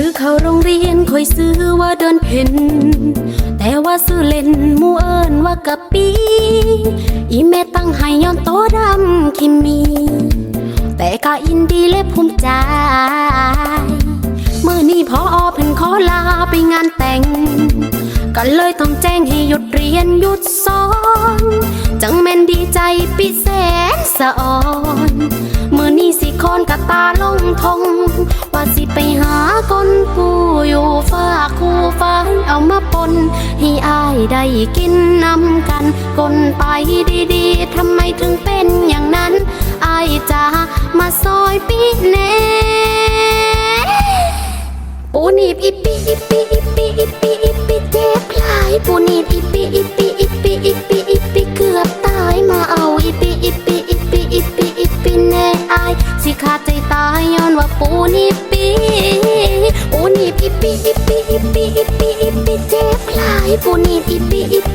คือเขาโรงเรียนคอยซื้อว่าเดินเพ่นแต่ว่าซื้อเล่นมู่เอิญว่ากะปีอีแม่ตั้งให้ย้อนโตดำคิมมี แต่ก็ยินดีและภูมิใจเมื่อนี้พอเพิ่นขอลาไปงานแต่ง ก็เลยต้องแจ้งให้หยุดเรียนหยุดสอน จังแม่นดีใจปิแสนสะอ่อน เมื่อนี้สิคอนกะตาลงทงากคู่ฟ้ายเอามาปนให้อายได้กินนำกันกนไปดีๆ ทำไมถึงเป็นอย่างนั้น อายจะมาซอยปีแน่ปูนีบอีปีอีปีอีปีอีปีอีปีเจ็บหลายปูนีบอีปีอีปีอีปีอีปีอีปีเกือบตายมาเอาอีปีอีปีอีปีอีปีอีปีแน่อายสิขาดใจตายย้อนว่าปูนีบ ปีปูนีบอีปีอีปีอีปีอีปีอีปีเจ็บหลายปูนีบอีปีอีปีอีปี